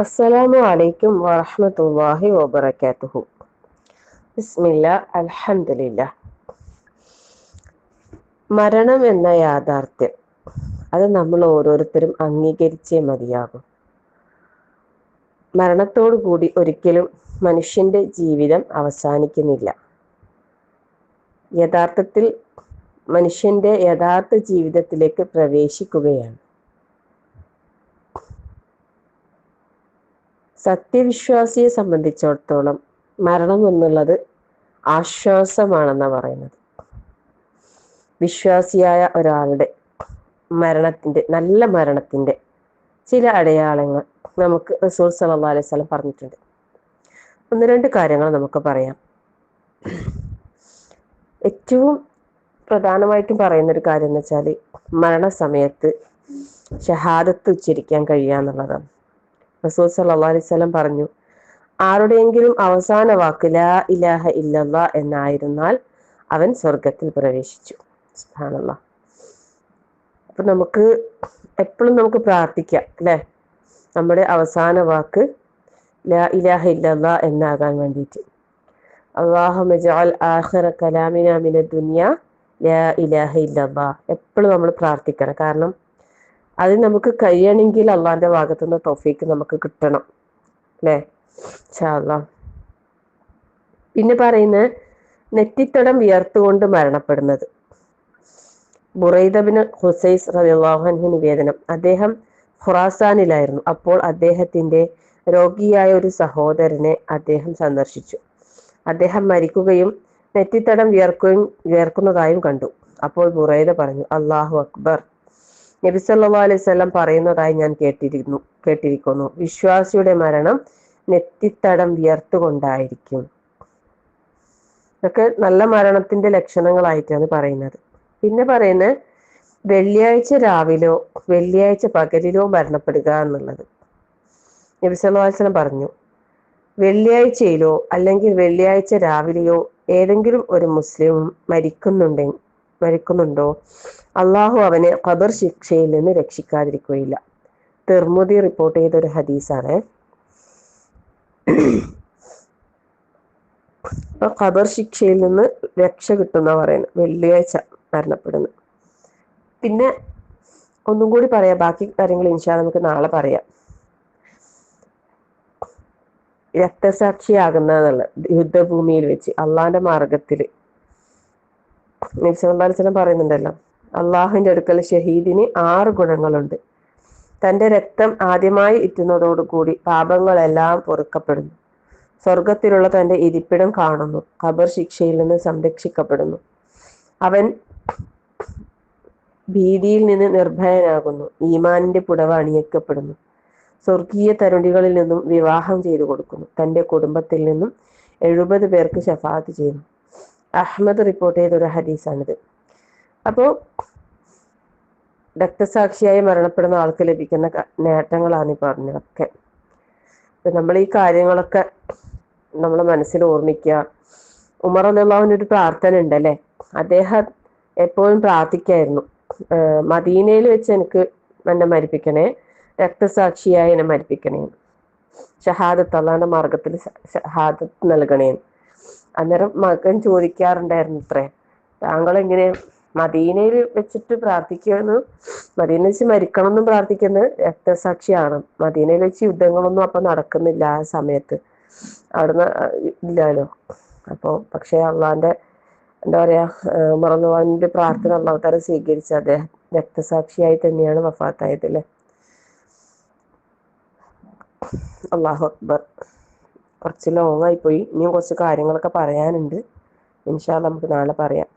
അസ്സലാമു അലൈക്കും വറഹ്മത്തുള്ളാഹി വബറകാതുഹു. ബിസ്മില്ല അൽഹംദുലില്ല. മരണം എന്ന യാഥാർത്ഥ്യം അത് നമ്മൾ ഓരോരുത്തരും അംഗീകരിച്ചേ മതിയാകും. മരണത്തോടു കൂടി ഒരിക്കലും മനുഷ്യന്റെ ജീവിതം അവസാനിക്കുന്നില്ല. യഥാർത്ഥത്തിൽ മനുഷ്യന്റെ യഥാർത്ഥ ജീവിതത്തിലേക്ക് പ്രവേശിക്കുകയാണ്. സത്യവിശ്വാസിയെ സംബന്ധിച്ചിടത്തോളം മരണം എന്നുള്ളത് ആശ്വാസമാണെന്നാണ് പറയുന്നത്. വിശ്വാസിയായ ഒരാളുടെ മരണത്തിന്റെ നല്ല മരണത്തിന്റെ ചില അടയാളങ്ങൾ നമുക്ക് റസൂൽ സല്ലല്ലാഹു അലൈഹി വസല്ലം പറഞ്ഞിട്ടുണ്ട്. ഒന്ന് രണ്ട് കാര്യങ്ങൾ നമുക്ക് പറയാം. ഏറ്റവും പ്രധാനമായിട്ടും പറയുന്ന ഒരു കാര്യം എന്ന് വെച്ചാൽ മരണസമയത്ത് ഷഹാദത്ത് ഉച്ചരിക്കാൻ കഴിയുക എന്നുള്ളതാണ് റസൂൽ സല്ലാ വസല്ലം പറഞ്ഞു ആരുടെയെങ്കിലും അവസാന വാക്ക് ലാ ഇലാഹ ഇല്ലല്ലാ എന്നായിരുന്നാൽ അവൻ സ്വർഗത്തിൽ പ്രവേശിച്ചു. സുബ്ഹാനല്ലാ. അപ്പൊ നമുക്ക് എപ്പോഴും നമുക്ക് പ്രാർത്ഥിക്കാം അല്ലെ? നമ്മുടെ അവസാന വാക്ക് ലാ ഇലാഹ ഇല്ലല്ലാ എന്നാകാൻ വേണ്ടിയിട്ട്. അള്ളാഹുമ്മ ജഅൽ ആഖിറ കലാമിന മിന ദുനിയ ലാ ഇലാഹ ഇല്ലല്ലാ. എപ്പോഴും നമ്മൾ പ്രാർത്ഥിക്കണം. കാരണം അത് നമുക്ക് കഴിയണമെങ്കിൽ അള്ളാന്റെ ഭാഗത്തു നിന്ന് തൊഫീക്ക് നമുക്ക് കിട്ടണം. അല്ലേ? ഷാല്ല പിന്നെ പറയുന്ന നെറ്റിത്തടം വിയർത്തുകൊണ്ട് മരണപ്പെടുന്നത്. ബുറൈദബിന് ഹുസൈസ് റലിള്ളാഹുഹു നിവേദനം. അദ്ദേഹം ഖുറാസാനിലായിരുന്നു. അപ്പോൾ അദ്ദേഹത്തിന്റെ രോഗിയായ ഒരു സഹോദരനെ അദ്ദേഹം സന്ദർശിച്ചു. അദ്ദേഹം മരിക്കുകയും നെറ്റിത്തടം വിയർക്കുകയും വിയർക്കുന്നതായും കണ്ടു. അപ്പോൾ ബുറൈദ പറഞ്ഞു അള്ളാഹു അക്ബർ. നബി സല്ലല്ലാഹു അലൈഹി വസല്ലം പറയുന്നതായി ഞാൻ കേട്ടിരുന്നു കേട്ടിരിക്കുന്നു. വിശ്വാസിയുടെ മരണം നെറ്റിത്തടം വിയർത്തുകൊണ്ടായിരിക്കും. ഇതൊക്കെ നല്ല മരണത്തിന്റെ ലക്ഷണങ്ങളായിട്ടാണ് പറയുന്നത്. പിന്നെ പറയുന്നത് വെള്ളിയാഴ്ച രാവിലോ വെള്ളിയാഴ്ച പകലിലോ മരണപ്പെടുക എന്നുള്ളത്. നബി പറഞ്ഞു വെള്ളിയാഴ്ചയിലോ അല്ലെങ്കിൽ വെള്ളിയാഴ്ച രാവിലെയോ ഏതെങ്കിലും ഒരു മുസ്ലിം മരിക്കുന്നുണ്ടെങ്കിൽ മരിക്കുന്നുണ്ടോ? അള്ളാഹു അവനെ ഖബർ ശിക്ഷയിൽ നിന്ന് രക്ഷിക്കാതിരിക്കുകയില്ല. തിർമുദി റിപ്പോർട്ട് ചെയ്തൊരു ഹദീസാണ്. അപ്പൊ ഖബർ ശിക്ഷയിൽ നിന്ന് രക്ഷ കിട്ടുന്ന പറയുന്നത്. വെള്ളിയാഴ്ച മരണപ്പെടുന്നു പിന്നെ ഒന്നും കൂടി പറയാം. ബാക്കി കാര്യങ്ങൾ ഇൻഷാ നമുക്ക് നാളെ പറയാം. രക്തസാക്ഷിയാകുന്ന യുദ്ധഭൂമിയിൽ വെച്ച് അള്ളാന്റെ മാർഗത്തിൽ നിസ്ലാസ്ലം പറയുന്നുണ്ടല്ലോ അള്ളാഹുവിന്റെ അടുക്കൽ ഷഹീദിന് ആറ് ഗുണങ്ങളുണ്ട്. തന്റെ രക്തം ആദ്യമായി ഇറ്റുന്നതോടുകൂടി പാപങ്ങളെല്ലാം പൊറുക്കപ്പെടുന്നു. സ്വർഗത്തിലുള്ള തന്റെ ഇരിപ്പിടം കാണുന്നു. ഖബർ ശിക്ഷയിൽ നിന്ന് സംരക്ഷിക്കപ്പെടുന്നു. അവൻ ഭീതിയിൽ നിന്ന് നിർഭയനാകുന്നു. ഈമാനിന്റെ പുടവ അണിയിക്കപ്പെടുന്നു. സ്വർഗീയ തരുണികളിൽ നിന്നും വിവാഹം ചെയ്തു കൊടുക്കുന്നു. തന്റെ കുടുംബത്തിൽ നിന്നും എഴുപത് പേർക്ക് ഷഫാത്ത് ചെയ്യുന്നു. അഹമ്മദ് റിപ്പോർട്ട് ചെയ്ത ഒരു ഹദീസാണിത്. അപ്പോ രക്തസാക്ഷിയായി മരണപ്പെടുന്ന ആൾക്ക് ലഭിക്കുന്ന നേട്ടങ്ങളാണ് ഈ പറഞ്ഞതൊക്കെ. നമ്മൾ ഈ കാര്യങ്ങളൊക്കെ നമ്മൾ മനസ്സിൽ ഓർമ്മിക്കുക. ഉമർ അള്ളാഹുവിന്റെ ഒരു പ്രാർത്ഥന ഉണ്ടല്ലേ? അദ്ദേഹം എപ്പോഴും പ്രാർത്ഥിക്കായിരുന്നു. മദീനയിൽ വെച്ച് എനിക്ക് എന്നെ മരിപ്പിക്കണേ രക്തസാക്ഷിയായി എന്നെ മരിപ്പിക്കണേ. ഷഹാദത്ത് അള്ളാന്റെ മാർഗത്തിൽ ഷഹാദത്ത് നൽകണേ. അന്നേരം മകൻ ചോദിക്കാറുണ്ടായിരുന്നു അത്രേ താങ്കൾ എങ്ങനെ മദീനയിൽ വെച്ചിട്ട് പ്രാർത്ഥിക്കുകയെന്ന് മദീന വെച്ച് മരിക്കണം എന്നും പ്രാർത്ഥിക്കുന്നത് രക്തസാക്ഷിയാണ് മദീനയിൽ വെച്ച് യുദ്ധങ്ങളൊന്നും അപ്പൊ നടക്കുന്നില്ല ആ സമയത്ത്. അവിടുന്ന് ഇല്ലല്ലോ അപ്പോ പക്ഷെ അള്ളാന്റെ എന്താ പറയാ മറന്നുവാന്റെ പ്രാർത്ഥന അള്ളാഹുത്താരെ സ്വീകരിച്ച അദ്ദേഹം രക്തസാക്ഷിയായി തന്നെയാണ് വഫാത്തായത് അല്ലെ അള്ളാഹു അക്ബർ. കുറച്ച് ലോങ് ആയിപ്പോയി പോയി. ഇനിയും കുറച്ച് കാര്യങ്ങളൊക്കെ പറയാനുണ്ട്. ഇൻഷാ നമുക്ക് നാളെ പറയാം.